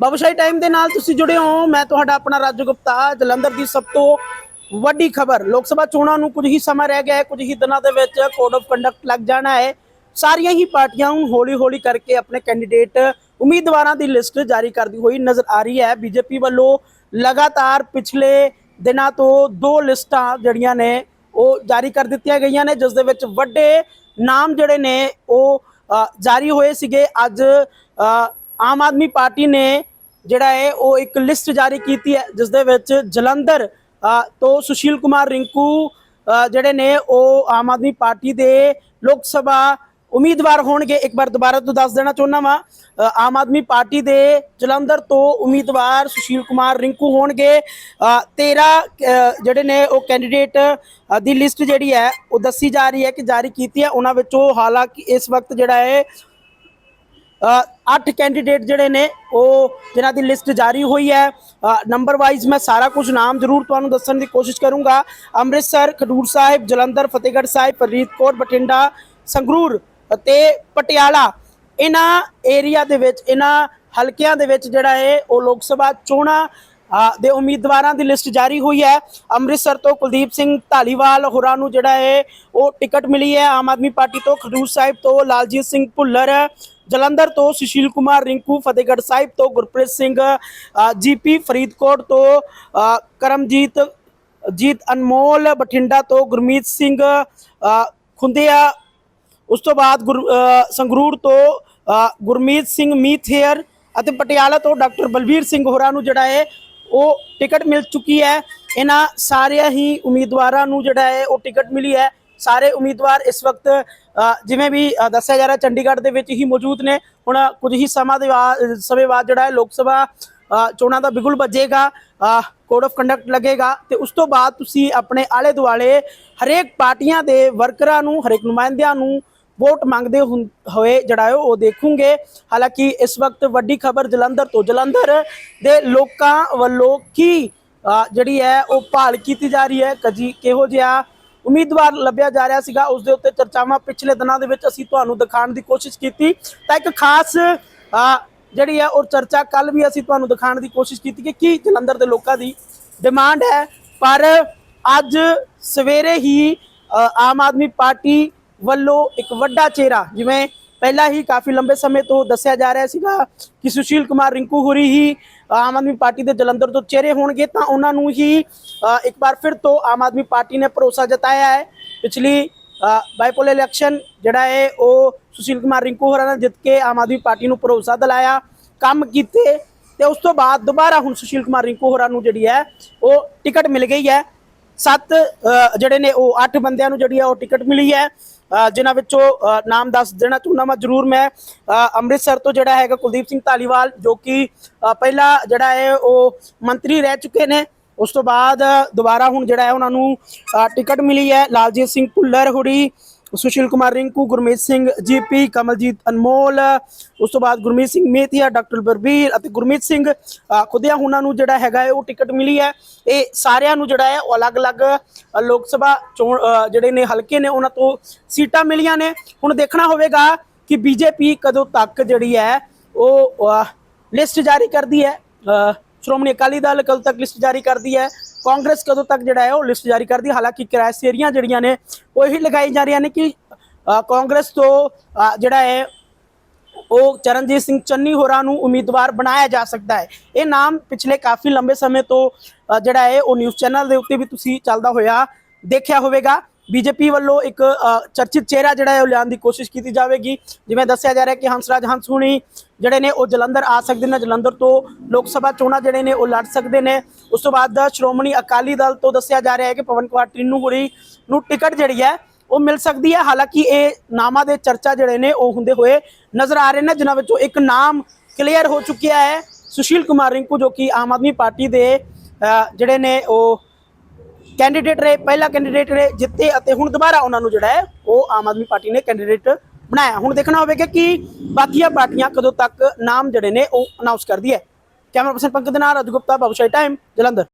Babushahi time ਦੇ ਨਾਲ ਤੁਸੀਂ ਜੁੜੇ ਹੋ। ਮੈਂ ਤੁਹਾਡਾ ਆਪਣਾ ਰਾਜੂ ਗੁਪਤਾ। ਜਲੰਧਰ ਦੀ ਸਭ ਤੋਂ ਵੱਡੀ ਖਬਰ। ਲੋਕ ਸਭਾ ਚੋਣਾਂ ਨੂੰ ਕੁਝ ਹੀ ਸਮਾਂ ਰਹਿ ਗਿਆ ਹੈ। ਕੁਝ ਹੀ ਦਿਨਾਂ ਦੇ ਵਿੱਚ ਕੋਡ ਆਫ ਕੰਡਕਟ ਲੱਗ ਜਾਣਾ ਹੈ। ਸਾਰੀਆਂ ਹੀ ਪਾਰਟੀਆਂ ਹੁਣ ਹੌਲੀ-ਹੌਲੀ ਕਰਕੇ ਆਪਣੇ ਕੈਂਡੀਡੇਟ ਉਮੀਦਵਾਰਾਂ ਦੀ ਲਿਸਟ ਜਾਰੀ ਕਰਦੀ ਹੋਈ ਨਜ਼ਰ ਆ ਰਹੀ ਹੈ। ਬੀਜੇਪੀ ਵੱਲੋਂ ਲਗਾਤਾਰ ਪਿਛਲੇ ਦਿਨਾਂ ਤੋਂ ਦੋ ਲਿਸਟਾਂ ਜਿਹੜੀਆਂ ਨੇ, ਉਹ ਜਾਰੀ ਕਰ ਦਿੱਤੀਆਂ ਗਈਆਂ ਨੇ, ਜਿਸ ਦੇ ਵਿੱਚ ਵੱਡੇ ਨਾਮ ਜਿਹੜੇ ਨੇ, ਉਹ ਜਾਰੀ ਹੋਏ ਸੀਗੇ। ਅੱਜ ਆਮ ਆਦਮੀ ਪਾਰਟੀ ਨੇ ਜਿਹੜਾ ਹੈ ਉਹ ਇੱਕ ਲਿਸਟ ਜਾਰੀ ਕੀਤੀ ਹੈ ਜਿਸ ਦੇ ਵਿੱਚ ਜਲੰਧਰ ਤੋਂ ਸੁਸ਼ੀਲ ਕੁਮਾਰ ਰਿੰਕੂ ਜਿਹੜੇ ਨੇ ਉਹ ਆਮ ਆਦਮੀ ਪਾਰਟੀ ਦੇ ਲੋਕ ਸਭਾ ਉਮੀਦਵਾਰ ਹੋਣਗੇ। ਇੱਕ ਵਾਰ ਦੁਬਾਰਾ ਤੋਂ ਦੱਸ ਦੇਣਾ ਚਾਹੁੰਦਾ ਵਾਂ ਆਮ ਆਦਮੀ ਪਾਰਟੀ ਦੇ ਜਲੰਧਰ ਤੋਂ ਉਮੀਦਵਾਰ ਸੁਸ਼ੀਲ ਕੁਮਾਰ ਰਿੰਕੂ ਹੋਣਗੇ। ਅ, 13 ਜਿਹੜੇ ਨੇ ਉਹ ਕੈਂਡੀਡੇਟ ਦੀ ਲਿਸਟ ਜਿਹੜੀ ਹੈ ਉਹ ਦੱਸੀ ਜਾ ਰਹੀ ਹੈ ਕਿ ਜਾਰੀ ਕੀਤੀ ਹੈ। ਉਹਨਾਂ ਵਿੱਚੋਂ ਹਾਲਾਂਕਿ ਇਸ ਵਕਤ ਜਿਹੜਾ ਹੈ ਅ, ਅੱਠ ਕੈਂਡੀਡੇਟ ਜਿਹੜੇ ਨੇ ਉਹ ਜਿਨ੍ਹਾਂ ਦੀ ਲਿਸਟ ਜਾਰੀ ਹੋਈ ਹੈ। ਨੰਬਰ ਵਾਈਜ਼ ਮੈਂ ਸਾਰਾ ਕੁਝ ਨਾਮ ਜ਼ਰੂਰ ਤੁਹਾਨੂੰ ਦੱਸਣ ਦੀ ਕੋਸ਼ਿਸ਼ ਕਰੂੰਗਾ। ਅੰਮ੍ਰਿਤਸਰ ਖਡੂਰ ਸਾਹਿਬ ਜਲੰਧਰ ਫਤਿਹਗੜ੍ਹ ਸਾਹਿਬ ਫਰੀਦਕੋਟ ਬਠਿੰਡਾ ਸੰਗਰੂਰ ਅਤੇ ਪਟਿਆਲਾ। ਇਹਨਾਂ ਏਰੀਆ ਦੇ ਵਿੱਚ ਇਹਨਾਂ ਹਲਕਿਆਂ ਦੇ ਵਿੱਚ ਜਿਹੜਾ ਹੈ ਉਹ ਲੋਕ ਸਭਾ ਚੋਣਾਂ ਦੇ ਉਮੀਦਵਾਰਾਂ ਦੀ ਲਿਸਟ ਜਾਰੀ ਹੋਈ ਹੈ। ਅੰਮ੍ਰਿਤਸਰ ਤੋਂ ਕੁਲਦੀਪ ਸਿੰਘ ਢਾਲੀਵਾਲ ਹੋਰਾਂ ਨੂੰ ਜਿਹੜਾ ਹੈ ਉਹ ਟਿਕਟ ਮਿਲੀ ਹੈ। ਆਮ ਆਦਮੀ ਪਾਰਟੀ ਤੋਂ ਖਡੂਰ ਸਾਹਿਬ ਤੋਂ ਲਾਲਜੀਤ ਸਿੰਘ ਭੁੱਲਰ ਜਲੰਧਰ ਤੋਂ ਸੁਸ਼ੀਲ ਕੁਮਾਰ, ਰਿੰਕੂ, ਫਤਿਹਗੜ੍ਹ ਸਾਹਿਬ ਤੋਂ ਗੁਰਪ੍ਰੀਤ ਸਿੰਘ ਜੀਪੀ ਫਰੀਦਕੋਟ ਤੋਂ ਕਰਮਜੀਤ, ਜੀਤ ਅਨਮੋਲ, ਬਠਿੰਡਾ ਤੋਂ ਗੁਰਮੀਤ ਸਿੰਘ ਖੁੰਦਿਆ, ਉਸ ਤੋਂ ਬਾਅਦ ਗੁਰ- ਸੰਗਰੂਰ ਤੋਂ ਗੁਰਮੀਤ ਸਿੰਘ ਮੀਥੇਅਰ ਅਤੇ ਪਟਿਆਲਾ ਤੋਂ ਡਾਕਟਰ ਬਲਬੀਰ ਸਿੰਘ ਹੋਰਾਂ ਨੂੰ ਜਿਹੜਾ ਹੈ, ਉਹ ਟਿਕਟ ਮਿਲ ਚੁੱਕੀ ਹੈ। ਇਹਨਾਂ ਸਾਰਿਆਂ ਹੀ ਉਮੀਦਵਾਰਾਂ ਨੂੰ ਜਿਹੜਾ ਹੈ, ਉਹ ਟਿਕਟ ਮਿਲੀ ਹੈ। ਸਾਰੇ ਉਮੀਦਵਾਰ ਇਸ ਵਕਤ ਜਿਵੇਂ ਵੀ ਦੱਸਿਆ ਜਾ ਰਿਹਾ, ਚੰਡੀਗੜ੍ਹ ਦੇ ਵਿੱਚ ਹੀ ਮੌਜੂਦ ਨੇ। ਹੁਣ ਕੁਝ ਹੀ ਸਮਾਂ ਦੇ ਬਾਅਦ ਸਮੇਂ ਬਾਅਦ ਜਿਹੜਾ ਹੈ ਲੋਕ ਸਭਾ ਚੋਣਾਂ ਦਾ ਬਿਗੁਲ ਵੱਜੇਗਾ ਕੋਡ ਆਫ ਕੰਡਕਟ ਲੱਗੇਗਾ ਤੇ ਉਸ ਤੋਂ ਬਾਅਦ ਤੁਸੀਂ ਆਪਣੇ ਆਲੇ ਦੁਆਲੇ ਹਰੇਕ ਪਾਰਟੀਆਂ ਦੇ ਵਰਕਰਾਂ ਨੂੰ, ਹਰੇਕ ਨੁਮਾਇੰਦਿਆਂ ਨੂੰ ਵੋਟ ਮੰਗਦੇ ਹੁੰ- ਹੋਏ ਜਿਹੜਾ ਹੈ ਉਹ ਦੇਖੂਗੇ। ਹਾਲਾਂਕਿ ਇਸ ਵਕਤ ਵੱਡੀ ਖਬਰ ਜਲੰਧਰ ਤੋਂ ਜਲੰਧਰ ਦੇ ਲੋਕਾਂ ਵੱਲੋਂ ਕੀ ਜਿਹੜੀ ਹੈ ਉਹ ਭਾਲ ਕੀਤੀ ਜਾ ਰਹੀ ਹੈ? ਕਜੀ ਕਿਹੋ ਜਿਹਾ ਉਮੀਦਵਾਰ ਲੱਭਿਆ ਜਾ ਰਿਹਾ ਸੀਗਾ, ਉਸ ਦੇ ਉੱਤੇ ਚਰਚਾਵਾਂ ਪਿਛਲੇ ਦਿਨਾਂ ਦੇ ਵਿੱਚ ਅਸੀਂ ਤੁਹਾਨੂੰ ਦਿਖਾਉਣ ਦੀ ਕੋਸ਼ਿਸ਼ ਕੀਤੀ। ਤਾਂ ਇੱਕ ਖਾਸ ਜਿਹੜੀ ਹੈ ਉਹ ਚਰਚਾ ਕੱਲ ਵੀ ਅਸੀਂ ਤੁਹਾਨੂੰ ਦਿਖਾਉਣ ਦੀ ਕੋਸ਼ਿਸ਼ ਕੀਤੀ ਕਿ ਕੀ ਜਲੰਧਰ ਦੇ ਲੋਕਾਂ ਦੀ ਡਿਮਾਂਡ ਹੈ। ਪਰ ਅੱਜ ਸਵੇਰੇ ਹੀ ਆਮ ਆਦਮੀ ਪਾਰਟੀ ਵੱਲੋਂ ਇੱਕ ਵੱਡਾ ਚਿਹਰਾ, ਜਿਵੇਂ ਪਹਿਲਾਂ ਹੀ ਕਾਫੀ ਲੰਬੇ ਸਮੇਂ ਤੋਂ ਦੱਸਿਆ ਜਾ ਰਿਹਾ ਸੀਗਾ ਕਿ ਸੁਸ਼ੀਲ ਕੁਮਾਰ ਰਿੰਕੂ ਹੋਰੀ ਹੀ ਆਮ ਆਦਮੀ ਪਾਰਟੀ ਦੇ ਜਲੰਧਰ ਤੋਂ ਚਿਹਰੇ ਹੋਣਗੇ ਤਾਂ ਉਹਨਾਂ ਨੂੰ ਹੀ ਇੱਕ ਵਾਰ ਫਿਰ ਤੋਂ ਆਮ ਆਦਮੀ ਪਾਰਟੀ ਨੇ ਭਰੋਸਾ ਜਤਾਇਆ ਹੈ। ਪਿਛਲੀ ਬਾਈਪੋਲ ਇਲੈਕਸ਼ਨ ਜਿਹੜਾ ਹੈ, ਉਹ ਸੁਸ਼ੀਲ ਕੁਮਾਰ ਰਿੰਕੂ ਹੋਰਾਂ ਨੇ ਜਿੱਤ ਕੇ ਆਮ ਆਦਮੀ ਪਾਰਟੀ ਨੂੰ ਭਰੋਸਾ ਦਿਲਾਇਆ, ਕੰਮ ਕੀਤੇ ਤੇ ਉਸ ਤੋਂ ਬਾਅਦ ਦੁਬਾਰਾ ਹੁਣ ਸੁਸ਼ੀਲ ਕੁਮਾਰ ਰਿੰਕੂ ਹੋਰਾਂ ਨੂੰ ਜਿਹੜੀ ਹੈ, ਉਹ ਟਿਕਟ ਮਿਲ ਗਈ ਹੈ। ਸੱਤ ਜਿਹੜੇ ਨੇ ਉਹ ਅੱਠ ਬੰਦਿਆਂ ਨੂੰ ਜਿਹੜੀ ਹੈ ਉਹ ਟਿਕਟ ਮਿਲੀ ਹੈ। ਅ, ਜਿਨ੍ਹਾਂ ਵਿੱਚੋਂ ਨਾਮ ਦੱਸ ਦੇਣਾ ਚਾਹੁੰਦਾ ਮੈਂ ਜ਼ਰੂਰ ਮੈਂ। ਅੰਮ੍ਰਿਤਸਰ ਤੋਂ ਜਿਹੜਾ ਹੈਗਾ ਕੁਲਦੀਪ ਸਿੰਘ ਧਾਲੀਵਾਲ ਜੋ ਕਿ ਅ, ਪਹਿਲਾਂ ਜਿਹੜਾ ਹੈ ਉਹ ਮੰਤਰੀ ਰਹਿ ਚੁੱਕੇ ਨੇ। ਉਸ ਤੋਂ ਬਾਅਦ ਦੁਬਾਰਾ ਹੁਣ ਜਿਹੜਾ ਹੈ ਉਹਨਾਂ ਨੂੰ ਟਿਕਟ ਮਿਲੀ ਹੈ। ਲਾਲਜੀਤ ਸਿੰਘ ਭੁੱਲਰ ਹੁੜੀ ਸੁਸ਼ੀਲ ਕੁਮਾਰ ਰਿੰਕੂ ਗੁਰਮੀਤ ਸਿੰਘ ਜੀਪੀ ਕਮਲਜੀਤ ਅਨਮੋਲ ਉਸ ਤੋਂ ਬਾਅਦ ਗੁਰਮੀਤ ਸਿੰਘ ਮੇਥੀਆ ਡਾਕਟਰ ਬਰਬੀਰ ਅਤੇ ਗੁਰਮੀਤ ਸਿੰਘ ਅ, ਖੁਦਿਆ ਉਹਨਾਂ ਨੂੰ ਜਿਹੜਾ ਹੈਗਾ ਹੈ ਉਹ ਟਿਕਟ ਮਿਲੀ ਹੈ। ਇਹ ਸਾਰਿਆਂ ਨੂੰ ਜਿਹੜਾ ਹੈ ਉਹ ਅਲੱਗ-ਅਲੱਗ ਲੋਕ ਸਭਾ ਚੋਣ ਜਿਹੜੇ ਨੇ ਹਲਕੇ ਨੇ ਉਹਨਾਂ ਤੋਂ ਸੀਟਾਂ ਮਿਲੀਆਂ ਨੇ। ਹੁਣ ਦੇਖਣਾ ਹੋਵੇਗਾ ਕਿ ਬੀਜੇਪੀ ਕਦੋਂ ਤੱਕ ਜਿਹੜੀ ਹੈ ਉਹ ਲਿਸਟ ਜਾਰੀ ਕਰਦੀ ਹੈ। ਸ਼੍ਰੋਮਣੀ ਅਕਾਲੀ ਦਲ ਕਦੋਂ ਤੱਕ ਲਿਸਟ ਜਾਰੀ ਕਰਦੀ ਹੈ। ਕਾਂਗਰਸ ਕਦੋਂ ਤੱਕ ਜਿਹੜਾ ਹੈ ਉਹ ਲਿਸਟ ਜਾਰੀ ਕਰਦੀ? ਹੈ ਹਾਲਾਂਕਿ ਕ੍ਰਾਈਟੇਰੀਆ ਜਿਹੜੀਆਂ ਨੇ, ਉਹ ਇਹੀ ਲਗਾਈ ਜਾ ਰਹੀਆਂ ਨੇ ਕਿ ਕਾਂਗਰਸ ਤੋਂ ਜਿਹੜਾ ਹੈ, ਉਹ ਚਰਨਜੀਤ ਸਿੰਘ ਚੰਨੀ ਹੋਰਾਂ ਨੂੰ ਉਮੀਦਵਾਰ ਬਣਾਇਆ ਜਾ ਸਕਦਾ ਹੈ। ਇਹ ਨਾਮ ਪਿਛਲੇ ਕਾਫੀ ਲੰਬੇ ਸਮੇਂ ਤੋਂ ਜਿਹੜਾ ਹੈ, ਉਹ ਨਿਊਜ਼ ਚੈਨਲ ਦੇ ਉੱਤੇ ਵੀ ਤੁਸੀਂ ਚੱਲਦਾ ਹੋਇਆ ਦੇਖਿਆ ਹੋਵੇਗਾ। ਬੀਜੇਪੀ ਵੱਲੋਂ ਇੱਕ ਚਰਚਿਤ ਚਿਹਰਾ ਜਿਹੜਾ ਹੈ ਉਹ ਲਿਆਉਣ ਦੀ ਕੋਸ਼ਿਸ਼ ਕੀਤੀ ਜਾਵੇਗੀ। ਜਿਵੇਂ ਦੱਸਿਆ ਜਾ ਰਿਹਾ ਕਿ ਹੰਸਰਾਜ ਹੰਸ ਹੁਣੀ ਜਿਹੜੇ ਨੇ ਉਹ ਜਲੰਧਰ ਆ ਸਕਦੇ ਨੇ, ਜਲੰਧਰ ਤੋਂ ਲੋਕ ਸਭਾ ਚੋਣਾਂ ਜਿਹੜੇ ਨੇ ਉਹ ਲੜ ਸਕਦੇ ਨੇ। ਉਸ ਤੋਂ ਬਾਅਦ ਸ਼੍ਰੋਮਣੀ ਅਕਾਲੀ ਦਲ ਤੋਂ ਦੱਸਿਆ ਜਾ ਰਿਹਾ ਹੈ ਕਿ ਪਵਨ ਕੁਮਾਰ ਟਿੰਨੂ ਹੁਣੀ ਨੂੰ ਟਿਕਟ ਜਿਹੜੀ ਹੈ ਉਹ ਮਿਲ ਸਕਦੀ ਹੈ। ਹਾਲਾਂਕਿ ਇਹ ਨਾਮਾਂ ਦੇ ਚਰਚਾ ਜਿਹੜੇ ਨੇ ਉਹ ਹੁੰਦੇ ਹੋਏ ਨਜ਼ਰ ਆ ਰਹੇ ਨੇ, ਜਿਨ੍ਹਾਂ ਵਿੱਚੋਂ ਇੱਕ ਨਾਮ ਕਲੀਅਰ ਹੋ ਚੁੱਕਿਆ ਹੈ ਸੁਸ਼ੀਲ ਕੁਮਾਰ ਰਿੰਕੂ, ਜੋ ਕਿ ਆਮ ਆਦਮੀ ਪਾਰਟੀ ਦੇ ਜਿਹੜੇ ਨੇ ਉਹ ਕੈਂਡੀਡੇਟ ਰਹੇ, ਪਹਿਲਾ ਕੈਂਡੀਡੇਟ ਰਹੇ, ਜਿੱਤੇ ਅਤੇ ਹੁਣ ਦੁਬਾਰਾ ਉਹਨਾਂ ਨੂੰ ਜਿਹੜਾ ਹੈ, ਉਹ ਆਮ ਆਦਮੀ ਪਾਰਟੀ ਨੇ ਕੈਂਡੀਡੇਟ ਬਣਾਇਆ। ਹੁਣ ਦੇਖਣਾ ਹੋਵੇਗਾ ਕਿ ਬਾਕੀਆਂ ਪਾਰਟੀਆਂ ਕਦੋਂ ਤੱਕ ਨਾਮ ਜਿਹੜੇ ਨੇ ਉਹ ਅਨਾਉਂਸ ਕਰਦੀ ਹੈ। ਕੈਮਰਾ ਪਰਸਨ ਪੰਕਜ ਦੇ ਨਾਲ ਰਾਜੂ ਗੁਪਤਾ ਬਾਬੂਸ਼ਾਹੀ ਟਾਈਮ ਜਲੰਧਰ।